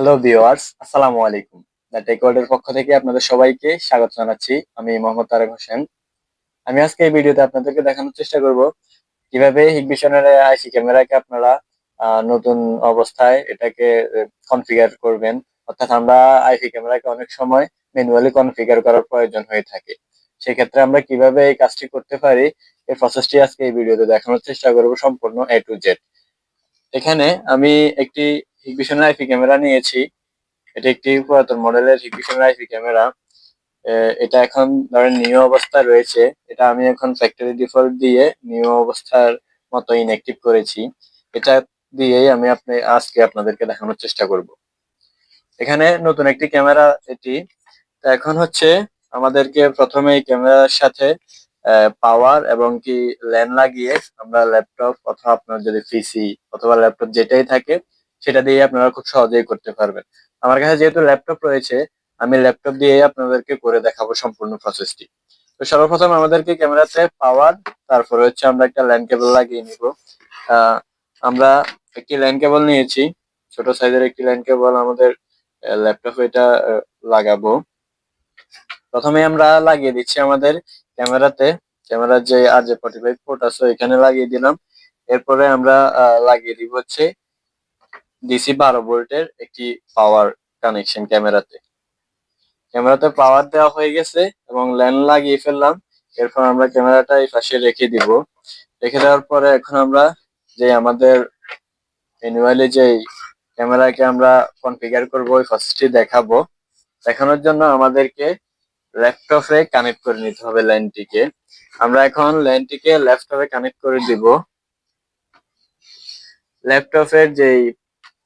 Hello viewers আসসালামু আলাইকুম the take ওয়ার্ল্ডের পক্ষ থেকে আপনাদের সবাইকে স্বাগত জানাচ্ছি। আমি মোহাম্মদ তারেক হোসেন। আমি আজকে এই ভিডিওতে আপনাদেরকে দেখানোর চেষ্টা করব কীভাবে হিগবিশনের আইসি ক্যামেরাকে আপনারা নতুন অবস্থায় এটাকে কনফিগার করবেন। অর্থাৎ আমরা আইসি ক্যামেরাকে অনেক সময় ম্যানুয়ালি কনফিগার করার প্রয়োজন হয়ে থাকে। সেক্ষেত্রে আমরা কীভাবে এই কাজটি করতে পারি, এই প্রসেসটি আজকে এই ভিডিওতে দেখানোর চেষ্টা করব সম্পূর্ণ এ টু জেড এখানে আমি একটি হিগবিশনের আইপি ক্যামেরা নিয়েছি। এটা একটি পুরাতন মডেলের হিগবিশনের আইপি ক্যামেরা এটা এখন ধরেন নিউ অবস্থায় রয়েছে। এটা আমি এখন ফ্যাক্টরি ডিফল্ট দিয়ে নিউ অবস্থার মতো ইনঅ্যাক্টিভ করেছি। এটা দিয়েই আমি আপনি, আজকে আপনাদেরকে দেখানোর চেষ্টা করব। এখানে নতুন একটি ক্যামেরা এটি। তো এখন হচ্ছে আমাদেরকে প্রথমে এই ক্যামেরার সাথে পাওয়ার এবং কি ল্যান লাগিয়ে আমরা ল্যাপটপ অথবা আপনার যদি পিসি অথবা ল্যাপটপ যেটাই থাকে সেটা দিয়ে আপনারা খুব সহজেই করতে পারবেন। আমার কাছে যেহেতু ল্যাপটপ রয়েছে, আমি ল্যাপটপ দিয়ে আপনাদেরকে করে দেখাবো সম্পূর্ণ প্রসেসটি তো সর্বপ্রথম আমাদেরকে ক্যামেরাতে পাওয়ার তারপরে হচ্ছে আমরা একটা ল্যান্ড কেবল লাগিয়ে নিব। আমরা একটি ল্যান্ড কেবল নিয়েছি, ছোট সাইজের একটি ল্যান্ড কেবল আমাদের ল্যাপটপে এটা লাগাবো। প্রথমে আমরা লাগিয়ে দিচ্ছি আমাদের ক্যামেরাতে, ক্যামেরার যে আর যে ফর্টি ফাইভ আছে এখানে লাগিয়ে দিলাম। এরপরে আমরা লাগিয়ে দিব হচ্ছে ডিসি বারো ভোল্টের একটি পাওয়ার কানেকশন ক্যামেরাতে ক্যামেরাতে পাওয়ার দেওয়া হয়ে গেছে এবং ল্যান্ড লাগিয়ে ফেললাম। এরপর আমরা ক্যামেরাটা এই পাশে রেখে দিব। রেখে দেওয়ার পরে এখন আমরা যে আমাদের ম্যানুয়ালি যে ক্যামেরাকে আমরা কনফিগার করব, ওই ফার্স্টটি দেখাবো। দেখানোর জন্য আমাদেরকে ল্যাপটপে কানেক্ট করে নিতে হবে লাইনটিকে আমরা এখন লাইনটিকে ল্যাপটপে কানেক্ট করে দিব। ল্যাপটপের যেই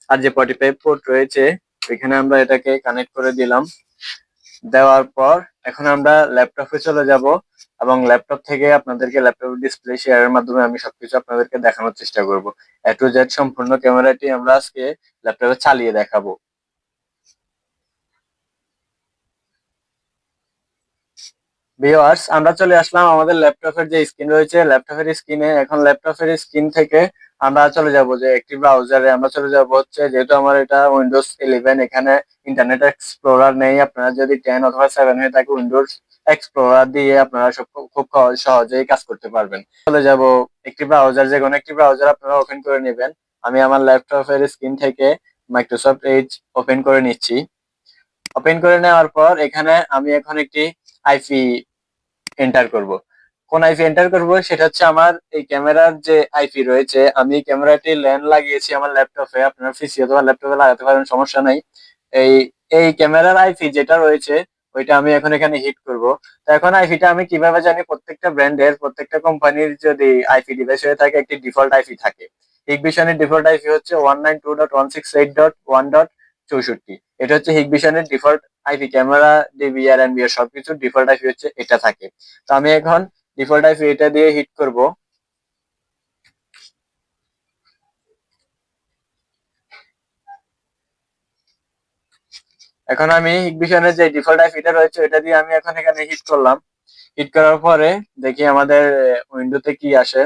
আর যে ফর্টি ফাইভ পোর্ট রয়েছে এখানে আমরা এটাকে কানেক্ট করে দিলাম। দেওয়ার পর এখন আমরা ল্যাপটপে চলে যাব এবং ল্যাপটপ থেকে আপনাদেরকে ল্যাপটপ ডিসপ্লে শেয়ারের মাধ্যমে আমি সবকিছু আপনাদেরকে দেখানোর চেষ্টা করব। এ টু জেড সম্পূর্ণ ক্যামেরাটি আমরা আজকে ল্যাপটপে চালিয়ে দেখাবো। আমরা চলে আসলাম আমাদের ল্যাপটপের যে স্ক্রিন রয়েছে ল্যাপটপের স্ক্রিনে এখন ল্যাপটপের স্ক্রিন থেকে আমরা চলে যাব যে একটি ব্রাউজারে আমরা চলে যাব হচ্ছে, যেহেতু আমার এটা উইন্ডোজ ইলেভেন এখানে ইন্টারনেট এক্সপ্লোরার নেই। আপনারা যদি টেন অথবা সেভেন হয়ে থাকে উইন্ডোজ এক্সপ্লোরার দিয়ে আপনারা সব খুব খুব সহজ- সহজেই কাজ করতে পারবেন। চলে যাব একটি ব্রাউজার যে কোনো একটি ব্রাউজার আপনারা ওপেন করে নেবেন। আমি আমার ল্যাপটপের স্ক্রিন থেকে মাইক্রোসফট এজ ওপেন করে নিচ্ছি। ওপেন করে নেওয়ার পর এখানে আমি এখন একটি আইপি এন্টার করব। কোন আইপি এন্টার করব সেটা হচ্ছে আমার এই ক্যামেরার যে আইপি রয়েছে। আমি ক্যামেরাটি ল্যান্ড লাগিয়েছি আমার ল্যাপটপে। আপনার পিসি অথবা ল্যাপটপে লাগাতে পারেন, সমস্যা নাই। এই এই ক্যামেরার আইপি যেটা রয়েছে, ওইটা আমি এখন এখানে হিট করব। তো এখন আইপিটা আমি কীভাবে জানি? প্রত্যেকটা ব্র্যান্ডের প্রত্যেকটা কোম্পানির যদি আইপি ডিভাইস হয়ে থাকে, একটি ডিফল্ট আইপি থাকে। হিগবিশনের ডিফল্ট আইপি হচ্ছে one nine two dot one six eight dot one dot চৌষট্টি এটা হচ্ছে হিগবিশনের default IP camera DVR NVR সবকিছু ডিফল্ট আইপি হচ্ছে এটা থাকে। তো আমি এখন ডিফল্ট আইপি এটা দিয়ে হিট করব। এখন আমি হিগবিশনের যে ডিফল্ট আইপিটা রয়েছে, এটা দিয়ে আমি এখন এখানে হিট করলাম। হিট করার পরে দেখি আমাদের উইন্ডোতে কি আসে।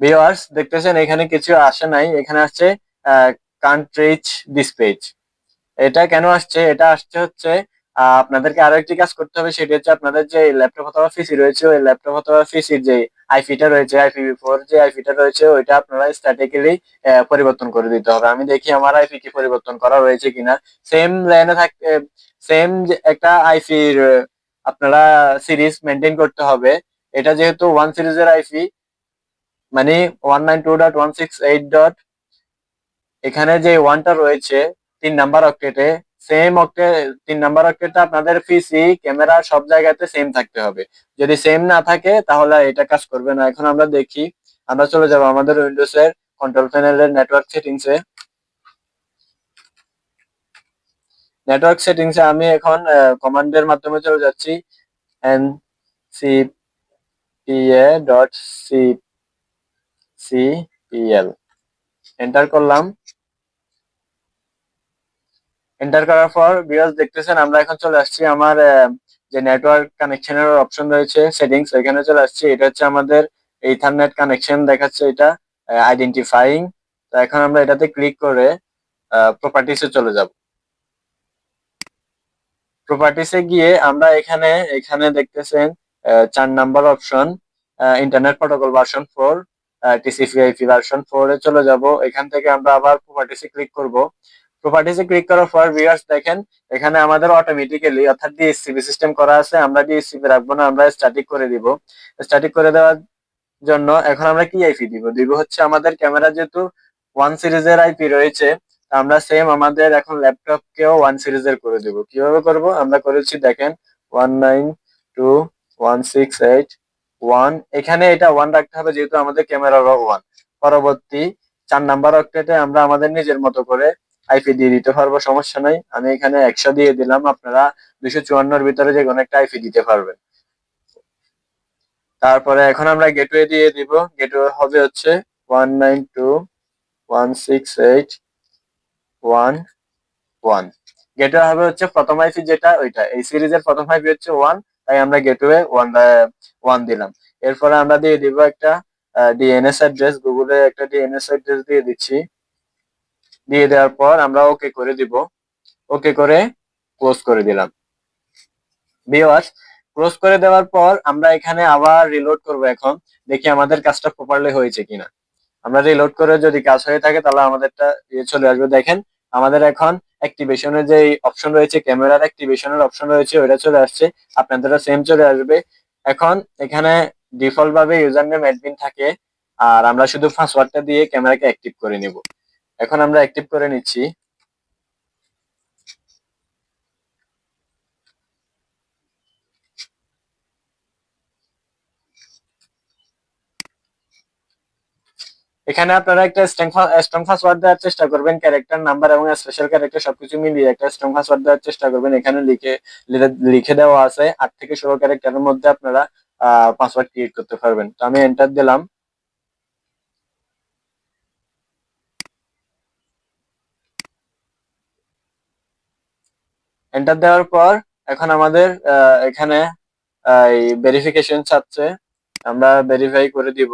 ভিউয়ার্স দেখতেছেন এখানে কিছু আসে নাই, এখানে আসছে কান্ট্রিচ দিস পেজ এটা কেন আসছে? এটা আসছে হচ্ছে আপনাদেরকে আরও একটি কাজ করতে হবে, সেটি হচ্ছে আপনাদের যে ল্যাপটপ অথবা পিসি রয়েছে, ওই ল্যাপটপ অথবা পিসির যে আইপিটা রয়েছে আইপিভি ফোর যে আইপিটা রয়েছে, ওইটা আপনারা স্ট্যাটিক্যালি পরিবর্তন করে দিতে হবে। আমি দেখি আমার আইপি কি পরিবর্তন করা রয়েছে কিনা। সেম লাইনে থাকতে সেম একটা আইপির আপনারা সিরিজ মেনটেন করতে হবে। এটা যেহেতু ওয়ান সিরিজের আইপি মানে one nine two dot one six eight dot এখানে যে ওয়ানটা রয়েছে, তিন নাম্বার অক্টেটে সেম অক্টে তিন নাম্বার অক্টেটটা আপনাদের পিসি ক্যামেরা সব জায়গাতে সেম থাকতে হবে। যদি সেম না থাকে, তাহলে এটা কাজ করবে না। এখন আমরা দেখি। আমরা চলে যাব আমাদের উইন্ডোজ এর কন্ট্রোল প্যানেলের নেটওয়ার্ক সেটিংস এ। নেটওয়ার্ক সেটিংস এ আমি এখন কমান্ডের মাধ্যমে চলে যাচ্ছি। N C P A dot C P L L enter করলাম। এন্টার করার পর বিরাজ দেখতেছেন, আমরা এখন চলে আসছি আমার যে নেটওয়ার্ক কানেকশনের অপশন রয়েছে সেটিংস এখানে চলে আসছি। এটা হচ্ছে আমাদের ইথারনেট কানেকশন দেখাচ্ছে এটা আইডেন্টিফাইং তো এখন আমরা এটাতে ক্লিক করে প্রপার্টিসে চলে যাব। প্রপার্টিসে গিয়ে আমরা এখানে এখানে দেখতেছেন চার number option internet protocol version four TCP IP version four এ চলে যাব। এখান থেকে আমরা আবার প্রপার্টিসে ক্লিক করব। প্রপার্টিসে ক্লিক করার পর ভিউয়ার্স দেখেন, এখানে আমাদের অটোমেটিক্যালি অর্থাৎ ডিএসসিপি সিস্টেম করা আছে, আমরা ডিএসসিপি রাখব না, আমরা স্ট্যাটিক করে দিব। স্ট্যাটিক করে দেওয়ার জন্য এখন আমরা কি আইপি দিব? দিব হচ্ছে আমাদের ক্যামেরা যেহেতু ওয়ান সিরিজের আইপি রয়েছে, আমরা সেম আমাদের এখন ল্যাপটপ কেও ওয়ান সিরিজের করে দেব। কীভাবে করব? আমরা করেছি দেখেন one nine two one six eight one এখানে এটা ওয়ান রাখতে হবে যেহেতু আমাদের ক্যামেরার ওয়ান পরবর্তী চার নাম্বার অক্টেটে আমরা আমাদের নিজের মতো করে আইপি দিয়ে দিতে পারব, সমস্যা নাই। আমি এখানে একশো দিয়ে দিলাম, আপনারা দুশো চুয়ান্নর ভিতরে যে কোনো একটা আইপি দিতে পারবেন। তারপরে এখন আমরা গেটওয়ে দিয়ে দিব। গেটওয়ে হবে হচ্ছে one nine two one six eight one one gateway হবে হচ্ছে প্রথম আইপি যেটা, ওইটা। এই সিরিজের প্রথম আইপি হচ্ছে ওয়ান তাই আমরা গেটওয়ে ওয়ান ওয়ান দিলাম। এরপরে আমরা দিয়ে দিব একটা ডিএনএস অ্যাড্রেস গুগলে একটা ডিএনএস অ্যাড্রেস দিয়ে দিচ্ছি। দিয়ে দেওয়ার পর আমরা ওকে করে দিব। ওকে করে ক্লোজ করে দিলাম। ভিউয়ার্স ক্লোজ করে দেওয়ার পর আমরা এখানে আবার রিলোড করব এখন। দেখি আমাদের কাজটা প্রপারলি হয়েছে কিনা। আমরা রিলোড করে যদি কাজ হয়ে থাকে তাহলে আমাদেরটা ইয়ে চলে আসবে। দেখেন, আমাদের এখন অ্যাক্টিভেশনের যে অপশন রয়েছে ক্যামেরার অ্যাক্টিভেশনের অপশন রয়েছে, ওইটা চলে আসছে। আপনাদেরও সেম চলে আসবে। এখন এখানে ডিফল্ট ভাবে ইউজার নেম অ্যাডমিন থাকে। আর আমরা শুধু পাসওয়ার্ডটা দিয়ে ক্যামেরাকে অ্যাক্টিভ করে নিব। এখন আমরা অ্যাক্টিভ করে নিচ্ছি। এখানে আপনারা একটা স্ট্রং পাসওয়ার্ড দেওয়ার চেষ্টা করবেন ক্যারেক্টার নাম্বার এবং স্পেশাল ক্যারেক্টার সবকিছু মিলিয়ে একটা স্ট্রং পাসওয়ার্ড দেওয়ার চেষ্টা করবেন। এখানে লিখে লিখে দেওয়া আছে, আট থেকে ষোলো ক্যারেক্টারের মধ্যে আপনারা পাসওয়ার্ড ক্রিয়েট করতে পারবেন। তো আমি এন্টার দিলাম। এন্টার দেওয়ার পর এখন আমাদের এখানে এই ভেরিফিকেশন চাচ্ছে আমরা ভেরিফাই করে দিব।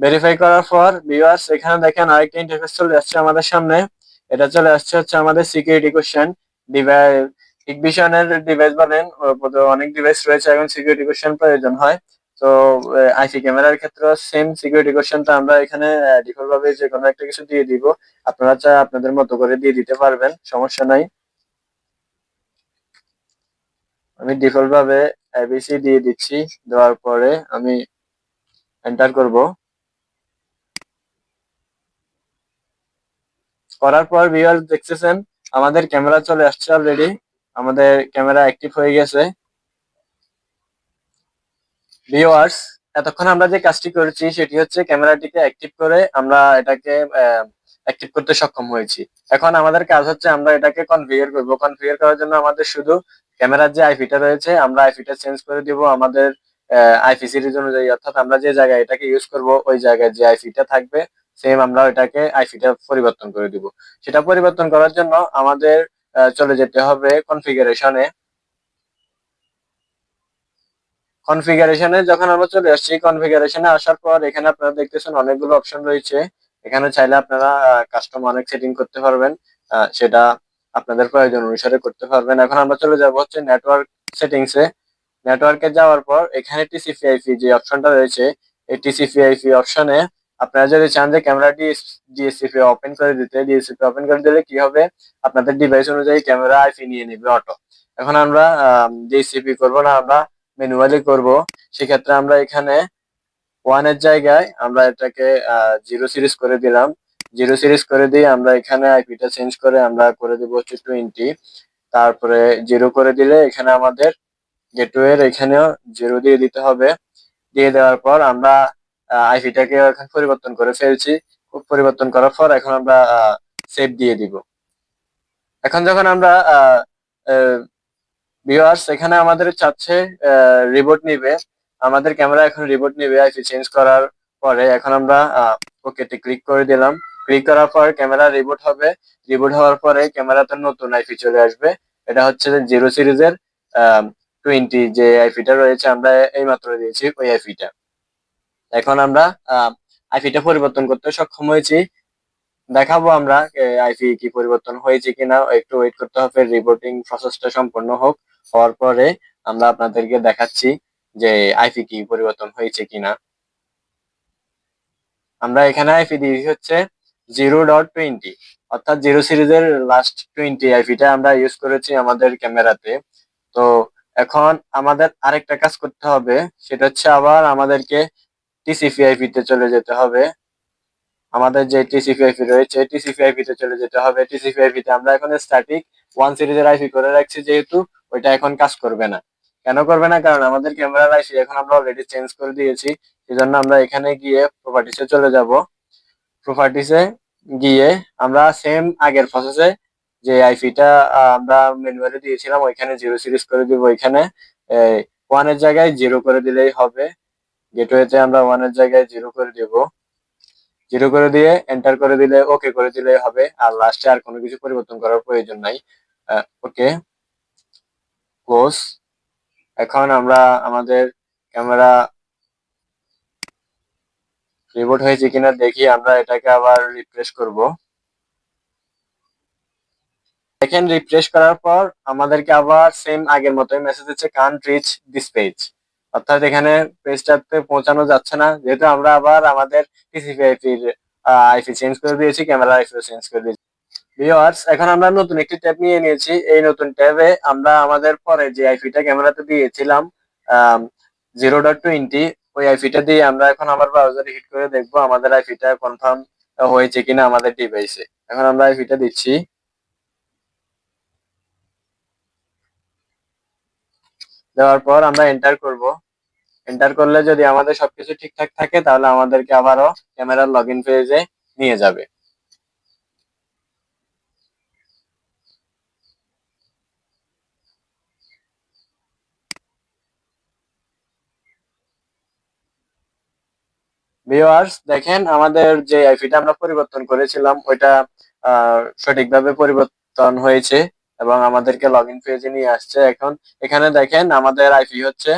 ভেরিফাই করার পর ভিউয়ার্স এখানে দেখেন আরেকটা ইন্টারফেস চলে আসছে আমাদের সামনে। এটা চলে আসছে হচ্ছে আমাদের সিকিউরিটি কোশ্চেন ডিভাইস ইগবিশনের ডিভাইস বলেন অনেক ডিভাইস রয়েছে, এখন সিকিউরিটি কোশ্চেন প্রয়োজন হয়। তো আইসি ক্যামেরার ক্ষেত্রে সেম সিকিউরিটি কোশ্চেনটা আমরা এখানে ডিফল্ট ভাবে যে কোনো একটা কিছু দিয়ে দিব। আপনারা চাই আপনাদের মতো করে দিয়ে দিতে পারবেন, সমস্যা নাই। আমি ডিফল্ট ভাবে এবিসি দিয়ে দিচ্ছি, দেওয়ার পরে আমি এন্টার করব। করার পর ভিউয়ার দেখতেছেন, আমাদের ক্যামেরা চলে আসছে অলরেডি আমাদের ক্যামেরা অ্যাক্টিভ হয়ে গেছে। ভিউয়ার্স এতক্ষণ আমরা যে কাজটি করেছি সেটি হচ্ছে ক্যামেরাটিকে অ্যাক্টিভ করে আমরা এটাকে অ্যাক্টিভ করতে সক্ষম হয়েছি। এখন আমাদের কাজ হচ্ছে আমরা এটাকে কনফিগার করব। কনফিগার করার জন্য আমাদের শুধু ক্যামেরার যে আইপিটা রয়েছে, আমরা আইপিটা চেঞ্জ করে দিব আমাদের আইপি সিরিজ অনুযায়ী। অর্থাৎ আমরা যে জায়গায় এটাকে ইউজ করব, ওই জায়গায় যে আইপিটা থাকবে সেম আমরা ওইটাকে আইপিটা পরিবর্তন করে দিব। সেটা পরিবর্তন করার জন্য আমাদের চলে যেতে হবে কনফিগারেশনে কনফিগারেশনে যখন আমরা চলে আসছি কনফিগারেশনে আসার পর এখানে আপনারা দেখতেছেন অনেকগুলো অপশন রয়েছে। এখানে চাইলে আপনারা কাস্টম অনেক সেটিং করতে পারবেন। সেটা আপনাদের প্রয়োজন অনুসারে করতে পারবেন। এখন আমরা চলে যাব হচ্ছে নেটওয়ার্ক সেটিংসে নেটওয়ার্কে যাওয়ার পর এখানে টিসিপি আইপি যে অপশনটা রয়েছে, এই টিসিপি আইপি অপশনে আপনারা যদি চান যে ক্যামেরাটি ডিএসসিপি ওপেন করে দিতে ডিএসসিপি ওপেন করে দিলে কি হবে? আপনাদের ডিভাইস অনুযায়ী ক্যামেরা আইপি নিয়ে নেবে অটো এখন আমরা ডিএসসিপি করব না, আমরা ম্যানুয়ালি করব, সেক্ষেত্রে আমরা এখানে ওয়ানের জায়গায় আমরা এটাকে জিরো সিরিজ করে দিলাম। জিরো সিরিজ করে দিয়ে আমরা এখানে আইপিটা চেঞ্জ করে আমরা করে দিব হচ্ছে টোয়েন্টি তারপরে জিরো করে দিলে এখানে আমাদের গেটওয়ের এখানেও জিরো দিয়ে দিতে হবে। দিয়ে দেওয়ার পর আমরা আইপিটাকে এখন পরিবর্তন করে ফেলছি। পরিবর্তন করার পর এখন আমরা সেভ দিয়ে দিব। এখন যখন আমরা ভিউয়ার্স এখানে আমাদের চাচ্ছে রিবোট নিবে। আমাদের ক্যামেরা এখন রিবোট নিবে আইপি চেঞ্জ করার পরে। এখন আমরা ওকেতে ক্লিক করে দিলাম। ক্লিক করার পর ক্যামেরা রিবোট হবে। রিবোট হওয়ার পরে ক্যামেরাতে নতুন আইপি চলে আসবে। এটা হচ্ছে জিরো সিরিজের টোয়েন্টি যে আইপিটা রয়েছে, আমরা এই মাত্র দিয়েছি ওই আইপিটা এখন আমরা আইপিটা পরিবর্তন করতে সক্ষম হয়েছি। দেখাবো আমরা আইপি কি পরিবর্তন হয়েছে কিনা। একটু ওয়েট করতে হবে রিপোর্টিং প্রসেসটা সম্পন্ন হোক। হওয়ার পরে আমরা আপনাদেরকে দেখাচ্ছি যে আইপি কি পরিবর্তন হয়েছে কিনা। আমরা এখানে আইপি দিয়েছি হচ্ছে জিরো ডট টোয়েন্টি, অর্থাৎ জিরো সিরিজের লাস্ট টোয়েন্টি আইপিটা আমরা ইউজ করেছি আমাদের ক্যামেরাতে। তো এখন আমাদের আরেকটা কাজ করতে হবে, সেটা হচ্ছে আবার আমাদেরকে টিসিপি আইপি তে চলে যেতে হবে। আমাদের যে টিসিপি আইপি রয়েছে টিসিপি আইপি তে চলে যেতে হবে। টিসিপি আইপি তে আমরা এখন স্ট্যাটিক ওয়ান সিরিজের আইপি করে রাখছি যেহেতু, ওইটা এখন কাজ করবে না। কেন করবে না? কারণ আমাদের ক্যামেরার আইপি এখন আমরা অলরেডি চেঞ্জ করে দিয়েছি, সেজন্য আমরা এখানে গিয়ে প্রপার্টিসে চলে যাব। প্রপার্টিসে গিয়ে আমরা সেম আগের প্রসেসে যে আইপিটা আমরা ম্যানুয়ালি দিয়েছিলাম, ওইখানে জিরো সিরিজ করে দিব ওইখানে ওয়ানের জায়গায় জিরো করে দিলেই হবে। গেটওয়েতে আমরা ওয়ানের জায়গায় জিরো করে দিব। জিরো করে দিয়ে এন্টার করে দিলে ওকে করে দিলে হবে। আর লাস্টে আর কোনো কিছু পরিবর্তন করার প্রয়োজন নাই। ওকে ক্লোজ এখন আমরা আমাদের ক্যামেরা রিবোট হয়েছে কিনা দেখি, আমরা এটাকে আবার রিফ্রেশ করব। দেখেন রিফ্রেশ করার পর আমাদেরকে আবার সেম আগের মতোই মেসেজ হচ্ছে কান্ট রিচ দিস পেজ অর্থাৎ এখানে পেজটাতে পৌঁছানো যাচ্ছে না, যেহেতু আমরা আবার আমাদের টিসিপি আইপির আইপি চেঞ্জ করে দিয়েছি ক্যামেরা আইপি চেঞ্জ করে দিয়েছি। ভিউয়ার্স এখন আমরা নতুন একটি ট্যাব নিয়ে নিয়েছি। এই নতুন ট্যাবে আমরা আমাদের পরে যে আইপিটা ক্যামেরাতে দিয়েছিলাম জিরো ডট টোয়েন্টি ওই আইপিটা দিয়ে আমরা এখন আমার ব্রাউজারে হিট করে দেখব আমাদের আইপিটা কনফার্ম হয়েছে কিনা আমাদের ডিভাইসে এখন আমরা আইপিটা দিচ্ছি। দেওয়ার পর আমরা এন্টার করব। এন্টার করলে যদি আমাদের সবকিছু ঠিকঠাক থাকে, তাহলে আমাদেরকে আবারও ক্যামেরার লগ ইন পেজে নিয়ে যাবে। ভিউয়ার্স দেখেন আমাদের যে আইপিটা আমরা পরিবর্তন করেছিলাম, ওইটা সঠিকভাবে পরিবর্তন হয়েছে এবং আমাদেরকে লগ ইন পেজে নিয়ে আসছে এখন। এখানে দেখেন আমাদের আইপি হচ্ছে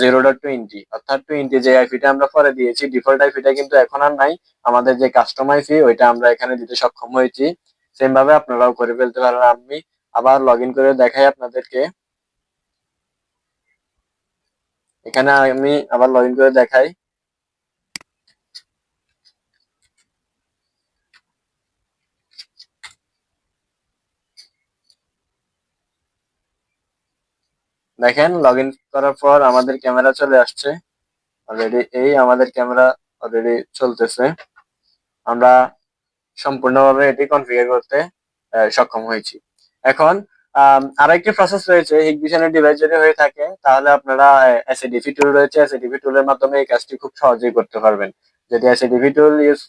জিরো ডট টোয়েন্টি অর্থাৎ টোয়েন্টি যে আইপিটা আমরা পরে দিয়েছি ডিফল্ট আইপিটা কিন্তু এখন আর নাই। আমাদের যে কাস্টম আইপি ওইটা আমরা এখানে দিতে সক্ষম হয়েছি। সেম ভাবে আপনারাও করে ফেলতে পারেন। আমি আবার লগ ইন করে দেখাই আপনাদেরকে। এখানে আমি আবার লগ ইন করে দেখাই। দেখেন লগ ইন করার পর আমাদের ক্যামেরা চলে আসছে। অলরেডি এই আমাদের ক্যামেরা অলরেডি চলতেছে। আমরা সম্পূর্ণভাবে এটি কনফিগার করতে সক্ষম হয়েছি। এখন আরেকটি প্রসেস রয়েছে। হিগভিশনের ডিভাইস যদি হয়ে থাকে, তাহলে আপনারা এসএডিভি টুল রয়েছে। এসএডিভি টুলের মাধ্যমে এই কাজটি খুব সহজেই করতে পারবেন। যদি এসএডিভি টুল ইউজ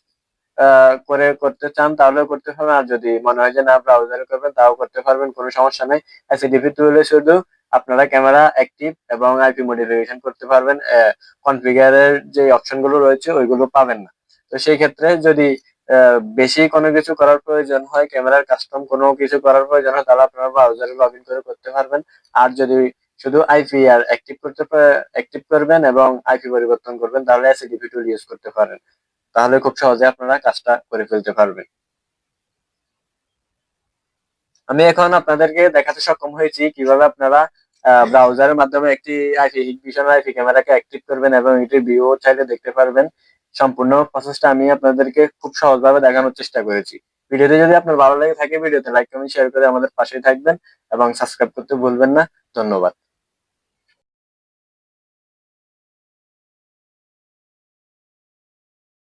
করে করতে চান, তাহলেও করতে পারবেন আর যদি মনে হয় যে না ব্রাউজারে করবেন, তাও করতে পারবেন। কোনো সমস্যা নেই। এসএডিভি টুলে শুধু আপনারা ক্যামেরা অ্যাক্টিভ এবং আইপি মডিফিকেশন করতে পারবেন কনফিগারের যে অপশনগুলো রয়েছে ওইগুলো পাবেন না। তো সেই ক্ষেত্রে যদি বেশি কোনো কিছু করার প্রয়োজন হয় ক্যামেরার কাস্টম কোনো কিছু করার প্রয়োজন হয়, তাহলে আপনারা ব্রাউজারে লগ করে করতে পারবেন। আর যদি শুধু আইপি আর অ্যাক্টিভ করতে অ্যাক্টিভ করবেন এবং আইপি পরিবর্তন করবেন, তাহলে এসিডিপি টুল ইউজ করতে পারেন। তাহলে খুব সহজে আপনারা কাজটা করে ফেলতে পারবেন। আমি এখন আপনাদেরকে দেখাতে সক্ষম হয়েছি কীভাবে আপনারা ব্রাউজারের মাধ্যমে একটি আইপি ভিশন আইপি ক্যামেরাকে অ্যাক্টিভ করবেন এবং এটি ভিউ চাইলে দেখতে পারবেন। সম্পূর্ণ প্রসেসটা আমি আপনাদেরকে খুব সহজভাবে দেখানোর চেষ্টা করেছি। ভিডিওটি যদি আপনার ভালো লাগে থাকে, ভিডিওতে লাইক কমেন্ট শেয়ার করে আমাদের পাশেই থাকবেন এবং সাবস্ক্রাইব করতে ভুলবেন না। ধন্যবাদ।